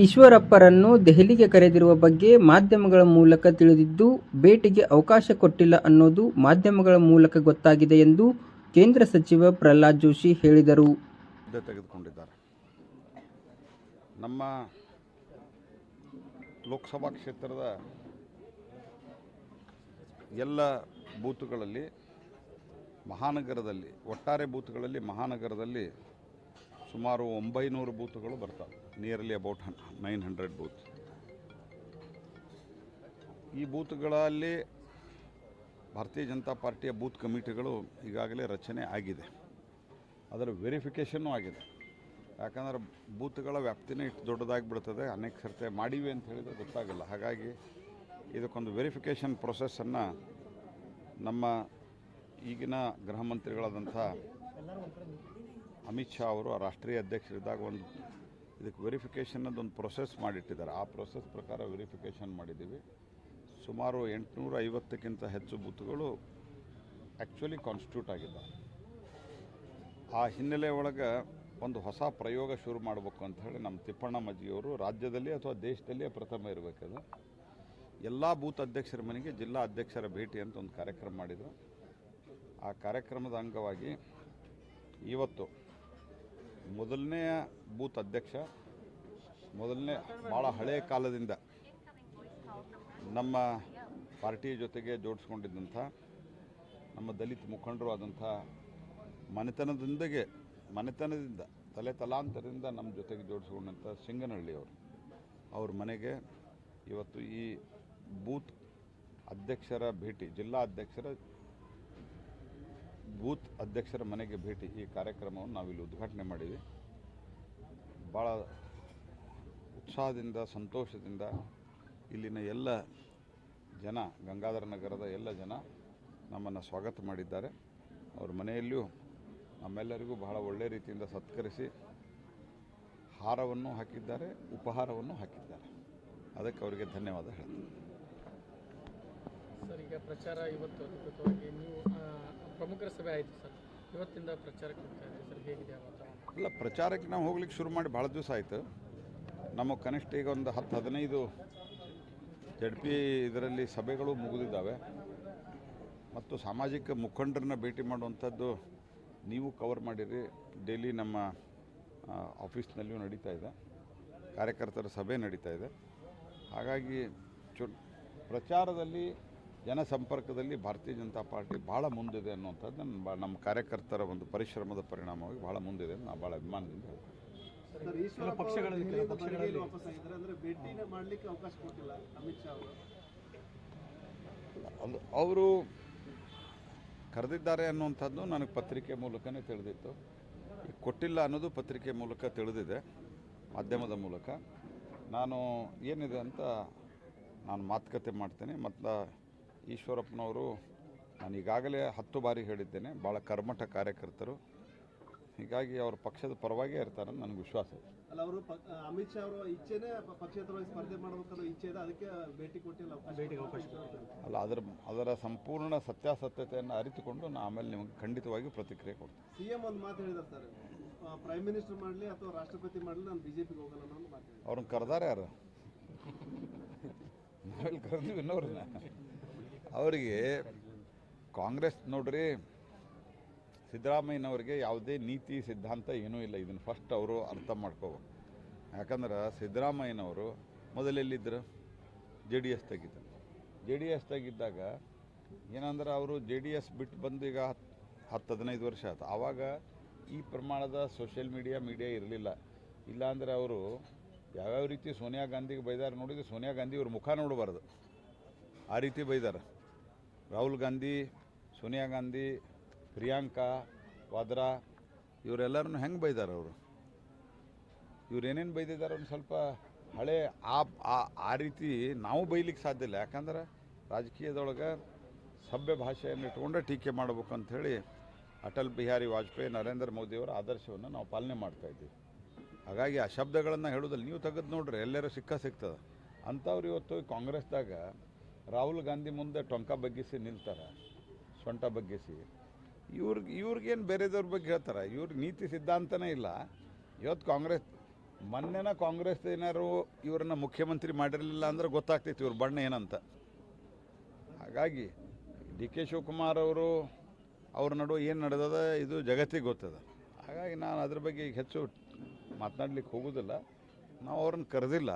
ಈಶ್ವರಪ್ಪರನ್ನು ದೆಹಲಿಗೆ ಕರೆದಿರುವ ಬಗ್ಗೆ ಮಾಧ್ಯಮಗಳ ಮೂಲಕ ತಿಳಿದಿದ್ದು, ಭೇಟಿಗೆ ಅವಕಾಶ ಕೊಟ್ಟಿಲ್ಲ ಅನ್ನೋದು ಮಾಧ್ಯಮಗಳ ಮೂಲಕ ಗೊತ್ತಾಗಿದೆ ಎಂದು ಕೇಂದ್ರ ಸಚಿವ ಪ್ರಹ್ಲಾದ್ ಜೋಶಿ ಹೇಳಿದರು. ತೆಗೆದುಕೊಂಡಿದ್ದಾರೆ. ನಮ್ಮ ಲೋಕಸಭಾ ಕ್ಷೇತ್ರದ ಎಲ್ಲ ಬೂತುಗಳಲ್ಲಿ, ಮಹಾನಗರದಲ್ಲಿ, ಒಟ್ಟಾರೆ ಬೂತ್ಗಳಲ್ಲಿ, ಮಹಾನಗರದಲ್ಲಿ ಸುಮಾರು ಒಂಬೈನೂರು ಬೂತ್ಗಳು ಬರ್ತವೆ. Nearly about nine hundred booth. ಈ ಬೂತ್ಗಳಲ್ಲಿ ಭಾರತೀಯ ಜನತಾ ಪಾರ್ಟಿಯ ಬೂತ್ ಕಮಿಟಿಗಳು ಈಗಾಗಲೇ ರಚನೆ ಆಗಿದೆ. ಅದರ ವೆರಿಫಿಕೇಷನ್ನು ಆಗಿದೆ. ಯಾಕಂದ್ರೆ ಬೂತ್ಗಳ ವ್ಯಾಪ್ತಿನೇ ಇಷ್ಟು ದೊಡ್ಡದಾಗಿ ಬಿಡ್ತದೆ ಅನೇಕ ಸರ್ತೆ ಮಾಡಿವೆ ಅಂತ ಹೇಳಿದರೆ ಗೊತ್ತಾಗಲ್ಲ. ಹಾಗಾಗಿ ಇದಕ್ಕೊಂದು ವೆರಿಫಿಕೇಷನ್ ಪ್ರೊಸೆಸ್ಸನ್ನು ನಮ್ಮ ಈಗಿನ ಗೃಹ ಮಂತ್ರಿಗಳಾದಂಥ ಅಮಿತ್ ಶಾ ಅವರು ರಾಷ್ಟ್ರೀಯ ಅಧ್ಯಕ್ಷರಿದ್ದಾಗ ಒಂದು ಇದಕ್ಕೆ ವೆರಿಫಿಕೇಷನ್ ಒಂದು ಪ್ರೊಸೆಸ್ ಮಾಡಿಟ್ಟಿದ್ದಾರೆ. ಆ ಪ್ರೊಸೆಸ್ ಪ್ರಕಾರ ವೆರಿಫಿಕೇಷನ್ ಮಾಡಿದ್ದೀವಿ. ಸುಮಾರು ಎಂಟುನೂರ ಐವತ್ತಕ್ಕಿಂತ ಹೆಚ್ಚು ಬೂತ್ಗಳು ಆ್ಯಕ್ಚುಲಿ ಕಾನ್ಸ್ಟಿಟ್ಯೂಟ್ ಆಗಿದ್ದಾವೆ. ಆ ಹಿನ್ನೆಲೆ ಒಳಗೆ ಒಂದು ಹೊಸ ಪ್ರಯೋಗ ಶುರು ಮಾಡಬೇಕು ಅಂತ ಹೇಳಿ ನಮ್ಮ ತಿಪ್ಪಣ್ಣ ಮಜ್ಜಿಯವರು ರಾಜ್ಯದಲ್ಲಿ ಅಥವಾ ದೇಶದಲ್ಲಿಯೇ ಪ್ರಥಮ ಇರಬೇಕದು ಎಲ್ಲ ಬೂತ್ ಅಧ್ಯಕ್ಷರ ಮನೆಗೆ ಜಿಲ್ಲಾ ಅಧ್ಯಕ್ಷರ ಭೇಟಿ ಅಂತ ಒಂದು ಕಾರ್ಯಕ್ರಮ ಮಾಡಿದರು. ಆ ಕಾರ್ಯಕ್ರಮದ ಅಂಗವಾಗಿ ಇವತ್ತು ಮೊದಲನೆಯ ಬೂತ್ ಅಧ್ಯಕ್ಷ, ಮೊದಲನೇ ಭಾಳ ಹಳೆಯ ಕಾಲದಿಂದ ನಮ್ಮ ಪಾರ್ಟಿಯ ಜೊತೆಗೆ ಜೋಡಿಸ್ಕೊಂಡಿದ್ದಂಥ ನಮ್ಮ ದಲಿತ ಮುಖಂಡರು ಆದಂಥ ಮನೆತನದಿಂದಗೆ, ಮನೆತನದಿಂದ, ತಲೆ ತಲಾಂತರದಿಂದ ನಮ್ಮ ಜೊತೆಗೆ ಜೋಡಿಸ್ಕೊಂಡಂಥ ಸಿಂಗನಹಳ್ಳಿಯವರು ಅವ್ರ ಮನೆಗೆ ಇವತ್ತು ಈ ಬೂತ್ ಅಧ್ಯಕ್ಷರ ಭೇಟಿ, ಜಿಲ್ಲಾ ಅಧ್ಯಕ್ಷರ ಬೂತ್ ಅಧ್ಯಕ್ಷರ ಮನೆಗೆ ಭೇಟಿ ಈ ಕಾರ್ಯಕ್ರಮವನ್ನು ನಾವಿಲ್ಲಿ ಉದ್ಘಾಟನೆ ಮಾಡಿದ್ವಿ. ಭಾಳ ಉತ್ಸಾಹದಿಂದ, ಸಂತೋಷದಿಂದ ಇಲ್ಲಿನ ಎಲ್ಲ ಜನ, ಗಂಗಾಧರ ನಗರದ ಎಲ್ಲ ಜನ ನಮ್ಮನ್ನು ಸ್ವಾಗತ ಮಾಡಿದ್ದಾರೆ. ಅವ್ರ ಮನೆಯಲ್ಲಿಯೂ ನಮ್ಮೆಲ್ಲರಿಗೂ ಬಹಳ ಒಳ್ಳೆಯ ರೀತಿಯಿಂದ ಸತ್ಕರಿಸಿ ಹಾರವನ್ನು ಹಾಕಿದ್ದಾರೆ, ಉಪಹಾರವನ್ನು ಹಾಕಿದ್ದಾರೆ. ಅದಕ್ಕೆ ಅವರಿಗೆ ಧನ್ಯವಾದ ಹೇಳ್ತೀನಿ. ಸರ್, ಈಗ ಪ್ರಚಾರ ಇವತ್ತು ಅಧಿಕೃತವಾಗಿ ನೀವು ಪ್ರಮುಖರ ಸಭೆ ಆಯಿತು ಸರ್. ಇವತ್ತಿಂದ ಪ್ರಚಾರಕ್ಕೆ ಹೋಗ್ತಾ ಸರ್. ಹೇಗಿದೆ ಇಲ್ಲ ಪ್ರಚಾರಕ್ಕೆ ನಾವು ಹೋಗ್ಲಿಕ್ಕೆ ಶುರು ಮಾಡಿ ಭಾಳ ದಿವಸ ಆಯಿತು. ನಮ್ಮ ಕನಿಷ್ಠ ಈಗ ಒಂದು ಹತ್ತು, ಹದಿನೈದು ಜಡ್ ಪಿ ಇದರಲ್ಲಿ ಸಭೆಗಳು ಮುಗಿದಿದ್ದಾವೆ. ಮತ್ತು ಸಾಮಾಜಿಕ ಮುಖಂಡರನ್ನ ಭೇಟಿ ಮಾಡುವಂಥದ್ದು ನೀವು ಕವರ್ ಮಾಡಿರಿ. ಡೈಲಿ ನಮ್ಮ ಆಫೀಸ್ನಲ್ಲಿಯೂ ನಡೀತಾ ಇದೆ. ಕಾರ್ಯಕರ್ತರ ಸಭೆ ನಡೀತಾ ಇದೆ. ಹಾಗಾಗಿ ಚು, ಪ್ರಚಾರದಲ್ಲಿ ಜನಸಂಪರ್ಕದಲ್ಲಿ ಭಾರತೀಯ ಜನತಾ ಪಾರ್ಟಿ ಭಾಳ ಮುಂದಿದೆ ಅನ್ನುವಂಥದ್ದು ನನ್ನ ನಮ್ಮ ಕಾರ್ಯಕರ್ತರ ಒಂದು ಪರಿಶ್ರಮದ ಪರಿಣಾಮವಾಗಿ ಭಾಳ ಮುಂದಿದೆ ಅಂತ ನಾನು ಭಾಳ ಅಭಿಮಾನದಿಂದ ಹೇಳ್ತೀನಿ. ಸರ್ ಈಶ್ವರಪ್ಪ ಅವರು ವಾಪಸ್ ಆಗಿದ್ದಾರೆ ಅಂದ್ರೆ ಭೇಟಿನ ಮಾಡ್ಲಿಕ್ಕೆ ಅವಕಾಶ ಕೊಟ್ಟಿಲ್ಲ ಅಮಿತ್ ಶಾ ಅವರು. ಅದು ಅವರು ಕರೆದಿದ್ದಾರೆ ಅನ್ನುವಂಥದ್ದು ನನಗೆ ಪತ್ರಿಕೆ ಮೂಲಕನೇ ತಿಳಿದಿತ್ತು. ಕೊಟ್ಟಿಲ್ಲ ಅನ್ನೋದು ಪತ್ರಿಕೆ ಮೂಲಕ ತಿಳಿದಿದೆ ಮಾಧ್ಯಮದ ಮೂಲಕ. ನಾನು ಏನಿದೆ ಅಂತ ನಾನು ಮಾತುಕತೆ ಮಾಡ್ತೇನೆ ಮತ್ತು ಈಶ್ವರಪ್ಪನವರು ನಾನು ಈಗಾಗಲೇ ಹತ್ತು ಬಾರಿ ಹೇಳಿದ್ದೇನೆ ಭಾಳ ಕರ್ಮಠ ಕಾರ್ಯಕರ್ತರು. ಹೀಗಾಗಿ ಅವರ ಪಕ್ಷದ ಪರವಾಗೇ ಇರ್ತಾರೆ ಅಂತ ನನಗೆ ವಿಶ್ವಾಸ ಇದೆ. ಅಲ್ಲ ಅವರು ಅಮಿತ್ ಶಾ ಅವರು ಇಚ್ಛೆನೇ ಪಕ್ಷೇತರವಾಗಿ ಸ್ಪರ್ಧೆ ಮಾಡಬೇಕನ್ನೋ ಇಚ್ಛೆ ಇದೆ ಅದಕ್ಕೆ ಭೇಟಿ ಕೊಟ್ಟಿಲ್ಲ ಭೇಟಿಗೆ ಅವಕಾಶ ಅಲ್ಲ ಅದರ ಅದರ ಸಂಪೂರ್ಣ ಸತ್ಯಾಸತ್ಯತೆಯನ್ನು ಅರಿತುಕೊಂಡು ನಾನು ಆಮೇಲೆ ನಿಮಗೆ ಖಂಡಿತವಾಗಿ ಪ್ರತಿಕ್ರಿಯೆ ಕೊಡ್ತೀನಿ. ಸಿಎಂ ಒಂದು ಮಾತು ಹೇಳಿದಾರೆ ಸರ್. ಪ್ರೈಮ್ ಮಿನಿಸ್ಟರ್ ಮಾಡಲಿ ಅಥವಾ ರಾಷ್ಟ್ರಪತಿ ಮಾಡಲಿ ನಾನು ಬಿಜೆಪಿಗೆ ಹೋಗಲ್ಲ ಅನ್ನೋ ಮಾತು ಅವ್ರನ್ನ ಕರೆದಾರೆ ಯಾರು ನಾವೆಲ್ಲಿ ಕರೆದ್ವಿ ಇನ್ನೋರನ್ನ ಅವರಿಗೆ ಕಾಂಗ್ರೆಸ್ ನೋಡ್ರಿ, ಸಿದ್ದರಾಮಯ್ಯನವ್ರಿಗೆ ಯಾವುದೇ ನೀತಿ, ಸಿದ್ಧಾಂತ ಏನೂ ಇಲ್ಲ. ಇದನ್ನು ಫಸ್ಟ್ ಅವರು ಅರ್ಥ ಮಾಡ್ಕೋಬೇಕು. ಯಾಕಂದ್ರೆ ಸಿದ್ದರಾಮಯ್ಯನವರು ಮೊದಲೆಲ್ಲಿದ್ದರು ಜೆ ಡಿ ಎಸ್ ತೆಗಿದ್ದರು ಜೆ ಡಿ ಎಸ್ ತೆಗಿದ್ದಾಗ ಏನಂದ್ರೆ ಅವರು ಜೆ ಡಿ ಎಸ್ ಬಿಟ್ಟು ಬಂದು ಈಗ ಹತ್ತು ಹತ್ತು, ಹದಿನೈದು ವರ್ಷ ಆಯ್ತು. ಆವಾಗ ಈ ಪ್ರಮಾಣದ ಸೋಷಿಯಲ್ ಮೀಡಿಯಾ ಮೀಡಿಯಾ ಇರಲಿಲ್ಲ. ಇಲ್ಲಾಂದರೆ ಅವರು ಯಾವ್ಯಾವ ರೀತಿ ಸೋನಿಯಾ ಗಾಂಧಿಗೆ ಬೈದಾರೆ ನೋಡಿದ್ರೆ ಸೋನಿಯಾ ಗಾಂಧಿ ಅವ್ರ ಮುಖ ನೋಡಬಾರ್ದು. ಆ ರೀತಿ ಬೈದಾರೆ. ರಾಹುಲ್ ಗಾಂಧಿ, ಸೋನಿಯಾ ಗಾಂಧಿ, ಪ್ರಿಯಾಂಕಾ, ವಾದ್ರಾ, ಇವರೆಲ್ಲರನ್ನು ಹೆಂಗೆ ಬೈದಾರೆ ಅವರು? ಇವ್ರು ಏನೇನು ಬೈದಿದ್ದಾರೆ ಒಂದು ಸ್ವಲ್ಪ ಹಳೆ ಆ, ಆ- ರೀತಿ ನಾವು ಬೈಲಿಕ್ಕೆ ಸಾಧ್ಯ ಇಲ್ಲ. ಯಾಕಂದ್ರೆ ರಾಜಕೀಯದೊಳಗೆ ಸಭ್ಯ ಭಾಷೆಯನ್ನು ಇಟ್ಕೊಂಡೆ ಟೀಕೆ ಮಾಡಬೇಕು ಅಂಥೇಳಿ ಅಟಲ್ ಬಿಹಾರಿ ವಾಜಪೇಯಿ, ನರೇಂದ್ರ ಮೋದಿಯವರ ಆದರ್ಶವನ್ನು ನಾವು ಪಾಲನೆ ಮಾಡ್ತಾ ಇದ್ದೀವಿ. ಹಾಗಾಗಿ ಆ ಶಬ್ದಗಳನ್ನು ಹೇಳೋದಲ್ಲಿ ನೀವು ತೆಗೆದು ನೋಡ್ರಿ ಎಲ್ಲರೂ ಸಿಕ್ಕ ಸಿಗ್ತದೆ. ಅಂಥವ್ರು ಇವತ್ತು ಕಾಂಗ್ರೆಸ್ದಾಗ ರಾಹುಲ್ ಗಾಂಧಿ ಮುಂದೆ ಟೊಂಕ ಬಗ್ಗಿಸಿ ನಿಲ್ತಾರೆ, ಸೊಂಟ ಬಗ್ಗಿಸಿ. ಇವ್ರಿಗೆ, ಇವ್ರಿಗೇನು ಬೇರೆದವ್ರ ಬಗ್ಗೆ ಹೇಳ್ತಾರೆ? ಇವ್ರಿಗೆ ನೀತಿ ಸಿದ್ಧಾಂತನೇ ಇಲ್ಲ. ಇವತ್ತು ಕಾಂಗ್ರೆಸ್, ಮೊನ್ನೆನ ಕಾಂಗ್ರೆಸ್ ಏನಾರು ಇವ್ರನ್ನ ಮುಖ್ಯಮಂತ್ರಿ ಮಾಡಿರಲಿಲ್ಲ ಅಂದ್ರೆ ಗೊತ್ತಾಗ್ತೈತಿ ಇವ್ರ ಬಣ್ಣ ಏನಂತ. ಹಾಗಾಗಿ ಡಿ ಕೆ ಶಿವಕುಮಾರ್ ಅವರು, ಅವ್ರ ನಡುವೆ ಏನು ನಡೆದದ ಇದು ಜಗತ್ತಿಗೆ ಗೊತ್ತದ. ಹಾಗಾಗಿ ನಾನು ಅದ್ರ ಬಗ್ಗೆ ಹೆಚ್ಚು ಮಾತನಾಡ್ಲಿಕ್ಕೆ ಹೋಗೋದಿಲ್ಲ. ನಾವು ಅವ್ರನ್ನ ಕರೆದಿಲ್ಲ.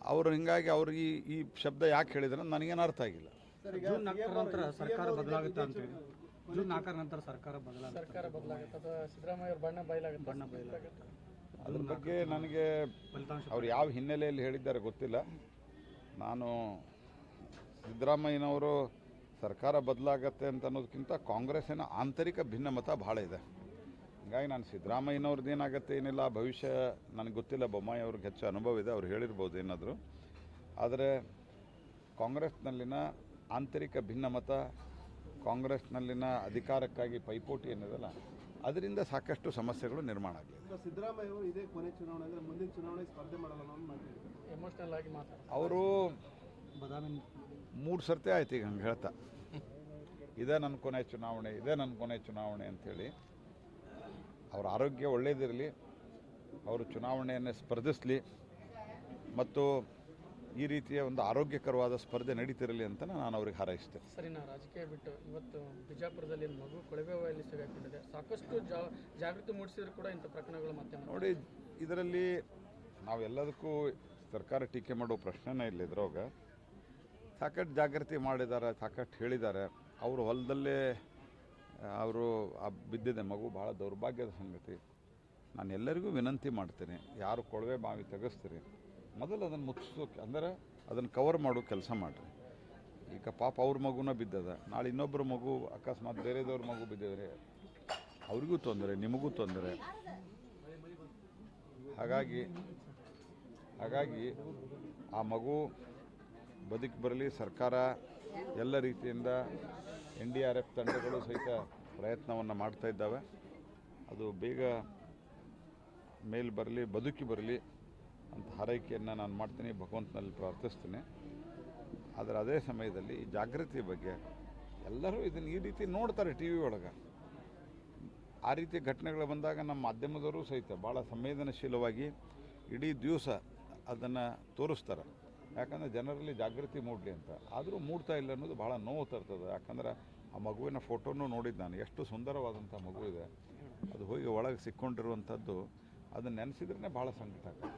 ಅವರು ಹಿಂಗಾಗಿ ಅವ್ರು ಈ ಈ ಶಬ್ದ ಯಾಕೆ ಹೇಳಿದ್ರೆ ನನಗೇನು ಅರ್ಥ ಆಗಿಲ್ಲ. ಜೂನ್ ನಾಲ್ಕರ ನಂತರ ಸರ್ಕಾರ ಬದಲಾಗುತ್ತೆ ಅಂತ ಇತ್ತೀಚೆಗೆ ಜೂನ್ ನಾಲ್ಕರ ನಂತರ ಸರ್ಕಾರ ಬದಲಾಗುತ್ತೆ ಸರ್ಕಾರ ಬದಲಾಗುತ್ತೆ ಅಥವಾ ಸಿದ್ದರಾಮಯ್ಯ ಅವ್ರ ಬಣ್ಣ ಬಯಲಾಗುತ್ತೆ? ಬಣ್ಣ ಬಯಲಾಗುತ್ತೆ. ಅದ್ರ ಬಗ್ಗೆ ನನಗೆ ಫಲಿತಾಂಶ ಅವ್ರು ಯಾವ ಹಿನ್ನೆಲೆಯಲ್ಲಿ ಹೇಳಿದ್ದಾರೆ ಗೊತ್ತಿಲ್ಲ. ನಾನು ಸಿದ್ದರಾಮಯ್ಯನವರು ಸರ್ಕಾರ ಬದಲಾಗತ್ತೆ ಅಂತ ಅನ್ನೋದಕ್ಕಿಂತ ಕಾಂಗ್ರೆಸ್ಸಿನ ಆಂತರಿಕ ಭಿನ್ನಮತ ಭಾಳ ಇದೆ. ಹೀಗಾಗಿ ನಾನು ಸಿದ್ದರಾಮಯ್ಯನವ್ರದ್ದು ಏನಾಗುತ್ತೆ ಏನಿಲ್ಲ ಭವಿಷ್ಯ ನನಗೆ ಗೊತ್ತಿಲ್ಲ ಬೊಮ್ಮಾಯಿ ಅವ್ರಿಗೆ ಹೆಚ್ಚು ಅನುಭವ ಇದೆ ಅವ್ರು ಹೇಳಿರ್ಬೋದು ಏನಾದರೂ. ಆದರೆ ಕಾಂಗ್ರೆಸ್ನಲ್ಲಿನ ಆಂತರಿಕ ಭಿನ್ನಮತ ಕಾಂಗ್ರೆಸ್ನಲ್ಲಿನ ಅಧಿಕಾರಕ್ಕಾಗಿ ಪೈಪೋಟಿ ಏನಿದೆಲ್ಲ ಅದರಿಂದ ಸಾಕಷ್ಟು ಸಮಸ್ಯೆಗಳು ನಿರ್ಮಾಣ ಆಗಿದೆ ಸಿದ್ದರಾಮಯ್ಯ ಅವರು ಇದೇ ಕೊನೆ ಚುನಾವಣೆ ಅಂದ್ರೆ ಮುಂದಿನ ಚುನಾವಣೆ ಸ್ಪರ್ಧೆ ಮಾಡಲ್ಲ ಅನ್ನೋ ಒಂದು ಎಮೋಷನಲ್ ಆಗಿ ಮಾತಾಡ್ತಾರೆ. ಅವರು ಮೂರು ಸರ್ತಿ ಆಯ್ತು ಈಗ ಹಂಗೆ ಹೇಳ್ತಾ. ಇದೇ ನನ್ನ ಕೊನೆ ಚುನಾವಣೆ ಇದೇ ನನ್ನ ಕೊನೆ ಚುನಾವಣೆ ಅಂಥೇಳಿ ಅವ್ರ ಆರೋಗ್ಯ ಒಳ್ಳೆಯದಿರಲಿ ಅವರು ಚುನಾವಣೆಯನ್ನು ಸ್ಪರ್ಧಿಸಲಿ ಮತ್ತು ಈ ರೀತಿಯ ಒಂದು ಆರೋಗ್ಯಕರವಾದ ಸ್ಪರ್ಧೆ ನಡೀತಿರಲಿ ಅಂತ ನಾನು ಅವ್ರಿಗೆ ಹಾರೈಸ್ತೇನೆ. ಸರಿ ನಾ ರಾಜಕೀಯ ಬಿಟ್ಟು ಇವತ್ತು ಬಿಜಾಪುರದಲ್ಲಿ ಮಗು ಕೊಳವೆ ಬಾಯಲ್ಲಿ ಸಿಗಾಕೊಂಡಿದೆ. ಸಾಕಷ್ಟು ಜಾ ಜಾಗೃತಿ ಮೂಡಿಸಿದ್ರು ಕೂಡ ಇಂಥ ಪ್ರಕರಣಗಳು ಮತ್ತೆ. ನೋಡಿ ಇದರಲ್ಲಿ ನಾವೆಲ್ಲದಕ್ಕೂ ಸರ್ಕಾರ ಟೀಕೆ ಮಾಡೋ ಪ್ರಶ್ನೆನೇ ಇಲ್ಲ ಇದ್ರೊಳಗೆ. ಸಾಕಷ್ಟು ಜಾಗೃತಿ ಮಾಡಿದ್ದಾರೆ ಸಾಕಷ್ಟು ಹೇಳಿದ್ದಾರೆ. ಅವರು ಹೊಲದಲ್ಲೇ ಅವರು ಆ ಬಿದ್ದಿದೆ ಮಗು ಭಾಳ ದೌರ್ಭಾಗ್ಯದ ಸಂಗತಿ. ನಾನು ಎಲ್ಲರಿಗೂ ವಿನಂತಿ ಮಾಡ್ತೀನಿ, ಯಾರು ಕೊಳವೆ ಬಾವಿ ತೆಗೆಸ್ತೀರಿ, ಮೊದಲು ಅದನ್ನು ಮುಚ್ಚಿಸೋಕೆ, ಅಂದರೆ ಅದನ್ನು ಕವರ್ ಮಾಡೋ ಕೆಲಸ ಮಾಡಿರಿ. ಈಗ ಪಾಪ ಅವ್ರ ಮಗುನ ಬಿದ್ದದ, ನಾಳೆ ಇನ್ನೊಬ್ಬರ ಮಗು, ಅಕಸ್ಮಾತ್ ಬೇರೆದವ್ರ ಮಗು ಬಿದ್ದಿದ್ರೆ ಅವ್ರಿಗೂ ತೊಂದರೆ, ನಿಮಗೂ ತೊಂದರೆ. ಹಾಗಾಗಿ ಹಾಗಾಗಿ ಆ ಮಗು ಬದುಕಿ ಬರಲಿ, ಸರ್ಕಾರ ಎಲ್ಲ ರೀತಿಯಿಂದ ಎನ್ ಡಿ ಆರ್ ಎಫ್ ತಂಡಗಳು ಸಹಿತ ಪ್ರಯತ್ನವನ್ನು ಮಾಡ್ತಾ ಇದ್ದಾವೆ. ಅದು ಬೇಗ ಮೇಲೆ ಬರಲಿ, ಬದುಕಿ ಬರಲಿ ಅಂತ ಹಾರೈಕೆಯನ್ನು ನಾನು ಮಾಡ್ತೀನಿ, ಭಗವಂತನಲ್ಲಿ ಪ್ರಾರ್ಥಿಸ್ತೀನಿ. ಆದರೆ ಅದೇ ಸಮಯದಲ್ಲಿ ಈ ಜಾಗೃತಿ ಬಗ್ಗೆ ಎಲ್ಲರೂ ಇದನ್ನು ಈ ರೀತಿ ನೋಡ್ತಾರೆ ಟಿ ವಿ ಒಳಗೆ. ಆ ರೀತಿ ಘಟನೆಗಳು ಬಂದಾಗ ನಮ್ಮ ಮಾಧ್ಯಮದವರು ಸಹಿತ ಭಾಳ ಸಂವೇದನಶೀಲವಾಗಿ ಇಡೀ ದಿವಸ ಅದನ್ನು ತೋರಿಸ್ತಾರೆ. ಯಾಕಂದರೆ ಜನರಲ್ಲಿ ಜಾಗೃತಿ ಮೂಡಲಿ ಅಂತ. ಆದರೂ ಮೂಡ್ತಾ ಇಲ್ಲ ಅನ್ನೋದು ಭಾಳ ನೋವು ತರ್ತದೆ. ಯಾಕಂದ್ರೆ ಆ ಮಗುವಿನ ಫೋಟೋನು ನೋಡಿದ್ದು ನಾನು. ಎಷ್ಟು ಸುಂದರವಾದಂಥ ಮಗು ಇದೆ. ಅದು ಹೋಗಿ ಒಳಗೆ ಸಿಕ್ಕೊಂಡಿರುವಂಥದ್ದು, ಅದನ್ನ ನೆನೆಸಿದ್ರೇ ಭಾಳ ಸಂಕಟ ಆಗ್ತದೆ.